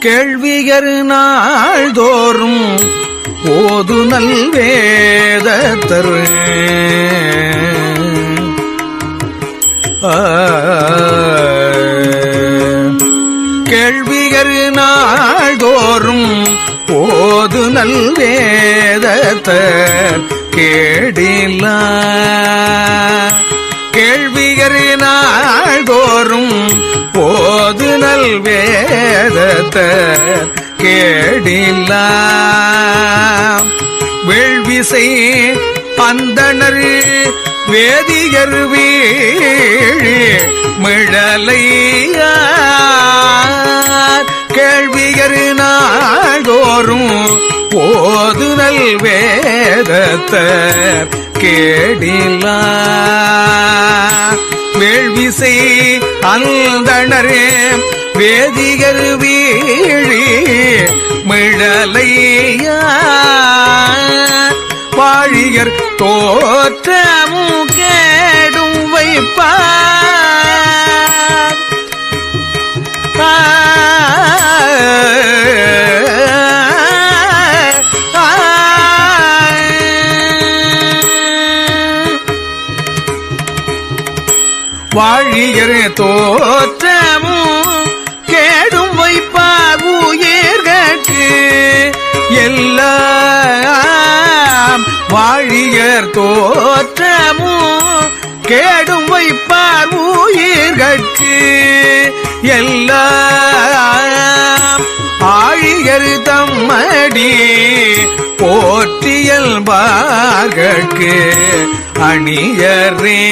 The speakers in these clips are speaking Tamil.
கேள்வியர் நாள்தோறும் ஓது நல் வேதத்தரு கேள்வியர் நாள்தோறும் போது நல் வேதத்த கேடில. கேள்வியர் நாள்தோறும் போது நல் வேதத்த கேடில வேள்விசை பந்தனர் வேதியர் வீழி மிழலையார். கேள்வியர் நாள்தோறும் போதுதல் வேதத்த கேடில வேள்விசை அந்தணரே வேதியர் வீழி மிழலையார் வாழியர் தோற்றமும் கேடும் வைப்பார். வாழியர் தோற்றமும் கேடும் வைப்பார் உயிர்கட்கு. எல்லாம் வாழியர் தோற்றமும் கேடும் வைப்பார் உயிர்கட்கு. எல்லாம் ஆழியர் தம்மடி போற்றியல்பார்கட்கு அணியரே.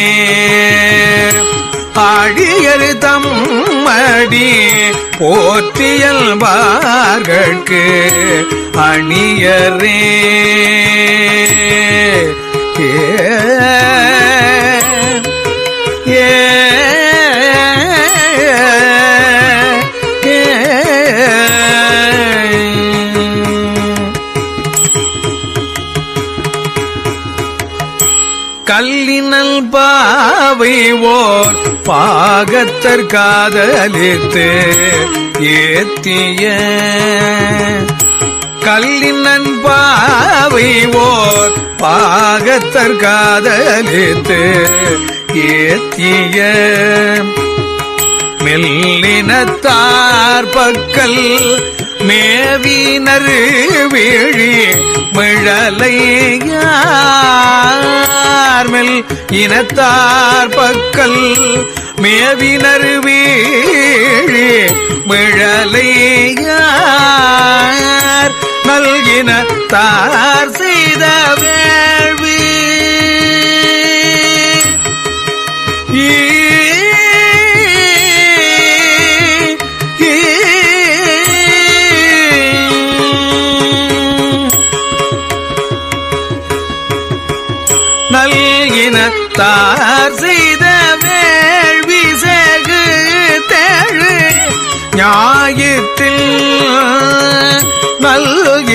ஆழியர் தம்மடி போற்றியல்பார்கட்கு அணியரே ஏ ஓர் பாகத்தற் காதலித்து ஏத்திய. கல்லினன் பாவை ஓர் பாகத்தற் காதலித்து ஏத்திய. மெல்லினத்தார் பக்கல் மேவினர் வீழி மிழலையார்மெல் இனத்தார் பக்கல் மேவினர் வீழி மிழலையார் நல்கின தார் செய்த வேள்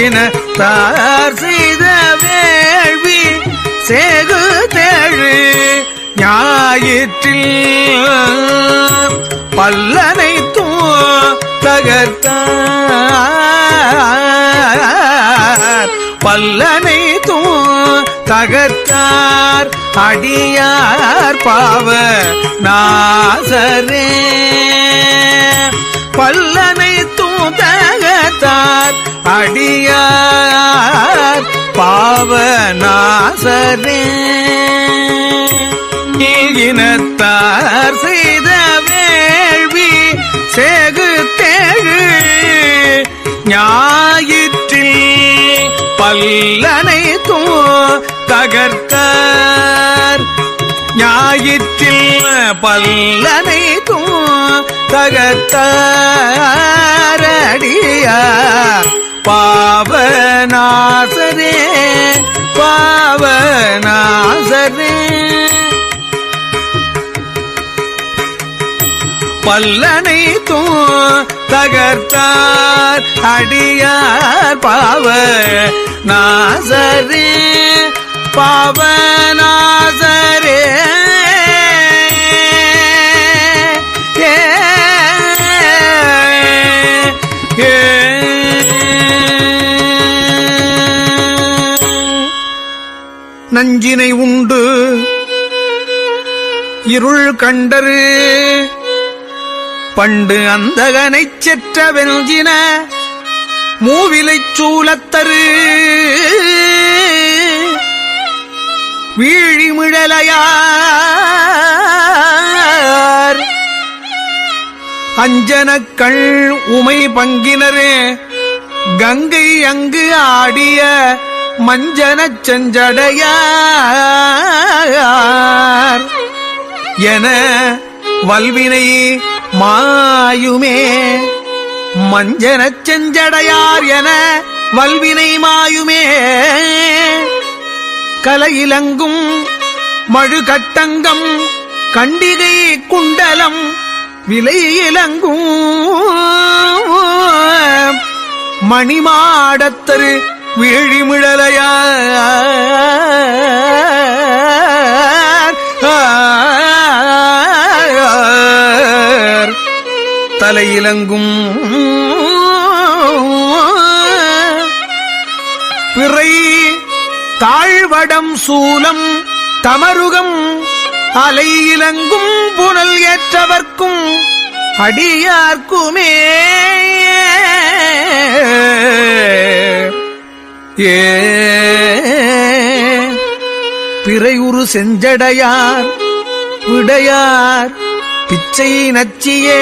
நல்கின தார் செய்த வேள்வி சேகு தேழு ஞாயிற்றில் பல்லனை தூ தகர்த்தார். பல்லனை தூ தகர்த்தார் அடியார் பாவ நாசரே. பல்லனை தூ அடியார் அடியார் பாவநாசரே. இனத்தார் செய்த வேள்வி சேகு தேழு. ஞாயிற்றில் பல்லனை தூ தகர்த்தார். ஞாயிற்றில் பல்லனை தூ பாவநாசரே பாவநாசரே பல்லனை தூ தகர்த்தார் அடியார் பாவ நாசரே பாவநாசரே நஞ்சினை உண்டு. இருள் கண்டரு. பண்டு அந்தகனைச் செற்ற வெஞ்சின மூவிலைச் சூலத்தரு. வீழிமிழலையார் அஞ்சனக்கள் உமை பங்கினரே. கங்கை அங்கு ஆடிய மஞ்சனச் செஞ்சடையார் என வல்வினை மாயுமே. மஞ்சனச் செஞ்சடையார் என வல்வினை மாயுமே. கலையிலங்கும் மழுகட்டங்கம் கண்டிகை குண்டலம் விலையிலங்கும். மணிமாடத்தரு வீழிமிழலையார். தலையிலங்கும் பிறை தாழ்வடம் சூலம் தமருகம் அலையிலங்கும் புனல் ஏற்றவர்க்கும் அடியார்க்குமே ஏ பிறையுறு செஞ்சடையார் விடையார் பிச்சை நச்சியே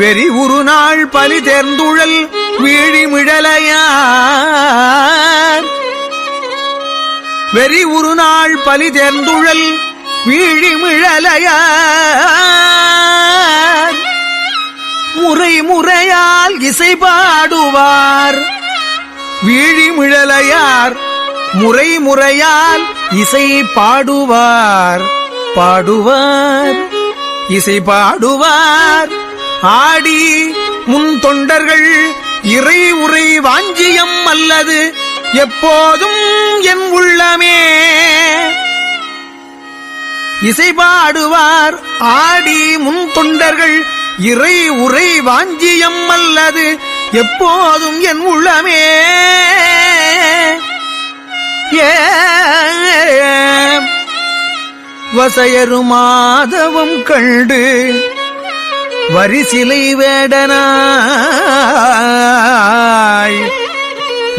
வெறி உரு நாள் பலி தேர்ந்துழல் வீழிமிழலையார் வெறி உரு நாள் பலி தேர்ந்துழல் வீழிமிழலையார் முறை முறையால் இசை பாடுவார். வீழிமிழலையார் முறை முறையால் இசை பாடுவார். பாடுவார் இசை பாடுவார். ஆடி முன் தொண்டர்கள் இறை உரை வாஞ்சியம் அல்லது எப்போதும் என் உள்ளமே. இசை பாடுவார் ஆடி முன் தொண்டர்கள் இறை உரை வாஞ்சியம் அல்லது எப்போதும் என் உள்ளமே. ஏ வசையரு மாதவம் கண்டு வரிசிலை வேடனாய்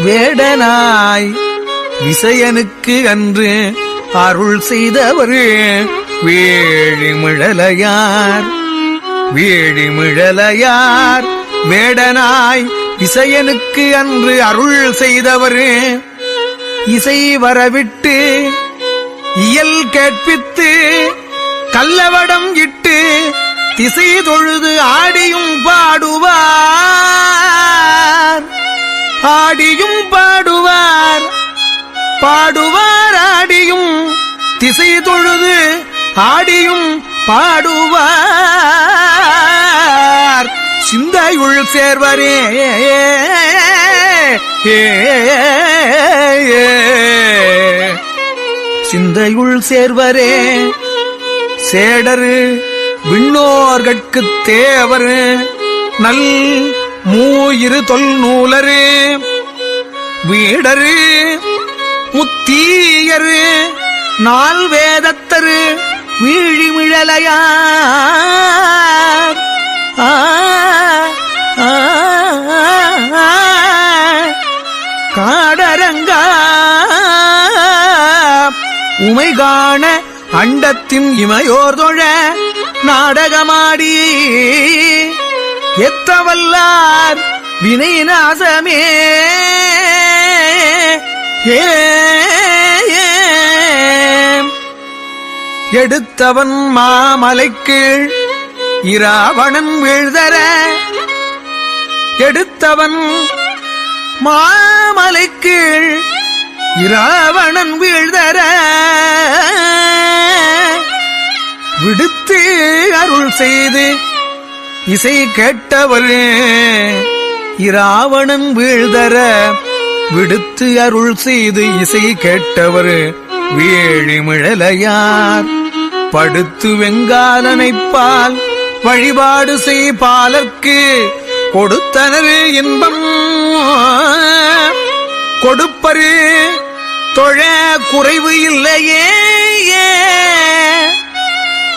வேடனாய் விசயனுக்கு அன்று அருள் செய்தவர் வேழிமிழலையார் வேழிமிழலையார் வேடனாய் இசையனுக்கு அன்று அருள் செய்தவர். இசை வரவிட்டு இயல் கேட்பித்து கல்லவடம் இட்டு திசை தொழுது ஆடியும் பாடுவார். ஆடியும் பாடுவார். பாடுவார் ஆடியும் திசை தொழுது ஆடியும் பாடுவார். சிந்தையுள் சேர்வரே. சிந்தையுள் சேர்வரே. சேடரு விண்ணோர்கட்கு தேவரு நல் மூயிரு தொல் நூலரு வீடரு முத்தீயரு நால் வேதத்தரு வீழிமிழலையார் ஆ, உமை காண அண்டத்தின் இமையோர் தொழ நாடகமாடி. எத்தவல்லார் வினை நாசமே? எடுத்தவன் மாமலைக்கீழ் இராவணன் வீழ்தர. எடுத்தவன் மாமலைக்கீழ் இராவணன் வீழ்தர விடுத்து அருள் செய்து இசை கேட்டவர் இராவணன் வீழ்தர விடுத்து அருள் செய்து இசை கேட்டவர் வேழிமிழலையார் படுத்து வெங்காலனைப்பால் வழிபாடு செய் பாலர்க்கு கொடுத்தனர் இன்பம். கொடுப்பரே தொழ குறைவு இல்லையே.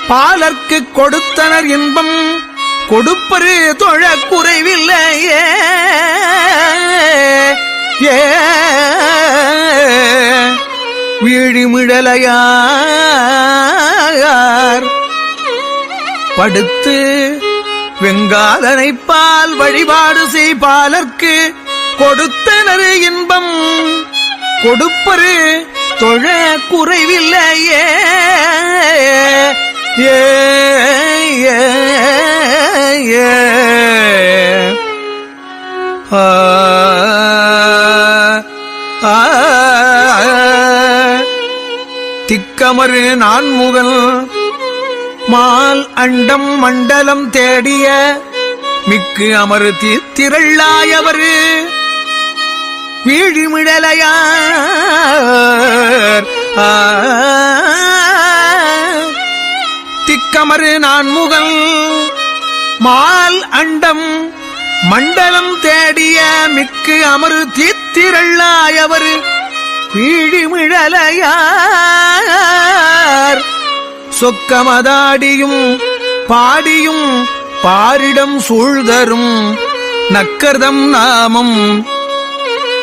பாலர்க்கு கொடுத்தனர் இன்பம் கொடுப்பரு தொழ குறைவில்லையே. ஏ வீழிமிழலையார் படுத்து வெங்காதனை பால் வழிபாடு செய்பாலர்க்கு கொடுத்தனர் இன்பம். கொடுப்பரு தொழ குறைவில்லையே. ஏ திக்கமரு நான்முகல் மால் அண்டம் மண்டலம் தேடிய மிக்கு அமரு தீத்திரள்ளாயவரு வீழிமிழலையார் திக்கமறு திக்கமரு நான்முகல் மால் அண்டம் மண்டலம் தேடிய மிக்கு அமரு தீத்திரள்ளாயவர். வீழிமிழலையார் சொக்கமதாடியும் பாடியும் பாரிடம் சூழ்தரும் நக்கர்தம் நாமம்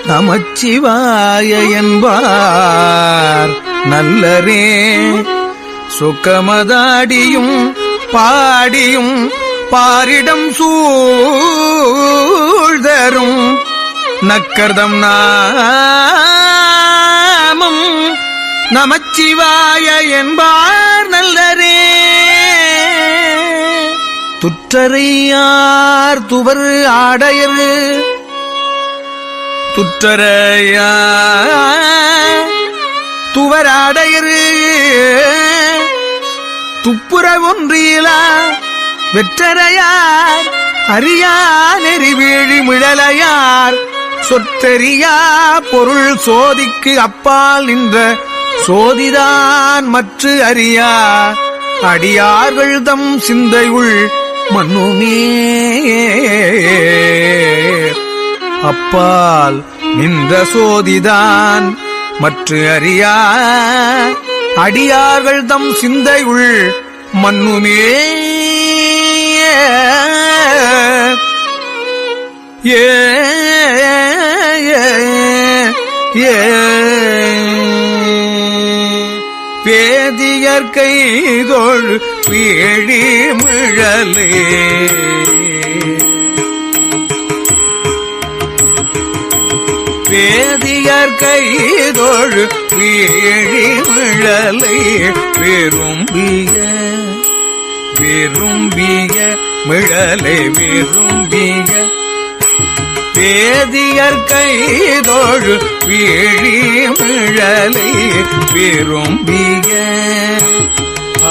நமச்சிவாய என்பார். நல்லரே சுக்கமதாடியும் பாடியும் பாரிடம் சூழ்தரும். நக்கர்தம் நாமம் நமச்சிவாய என்பார் நல்லரே. துற்றறையார் துவர் ஆடையர் துற்றரையா துவராடையரு. துப்புர ஒன்றிலா வெற்றரையார் அறியா நெறிவேழி மிழலையார். சொத்தெறியா பொருள் சோதிக்கு அப்பால் நின்ற சோதிதான் மற்ற அறியா. அடியார்கள் தம் சிந்தையுள் மண்ணுமே. அப்பால் நின்ற சோதிதான் மற்ற அறியா அடியார்கள் தம் சிந்தையுள் மண்ணுமே. ஏ ஏ வேதியர் கைதொழ் மிழலே. வேதியர் கைதொழு வீழி விழலை விரும்பிய விரும்பிய மிழலை விரும்பிய. வேதியர் கைதொழு வீழி மிழலை விரும்பிய.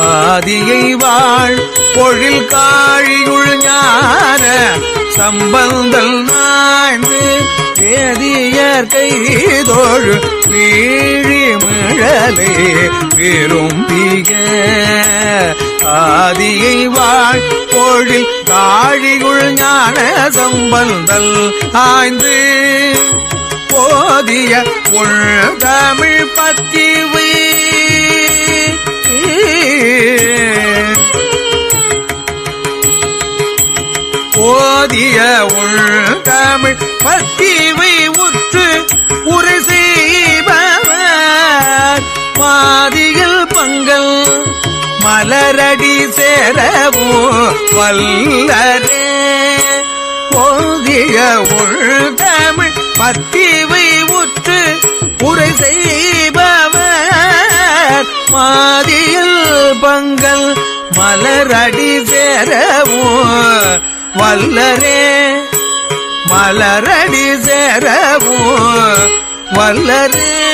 ஆதியை வாழ் பொழில் காழியுள் ஞான சம்பந்தல் நாய்ந்து வேதியர் கைதொழ் வீழி மிழலை விரும்பிய ஆதியை வாழ் பொழில் காழிகுள் ஞான சம்பந்தல் ஆய்ந்து போதிய உள் தமிழ் ஓதிய உள் தமிழ் பத்திவை உற்று உரை செய்பவர். மாதியில் பங்கல் மலரடி சேரவோ வல்லரே. ஓதிய உள் தமிழ் பத்திவை உற்று உரை செய்பவர். மாதியில் பங்கல் மலரடி சேரவோ வல்லரே மலரடி சேரவும் வல்லரே.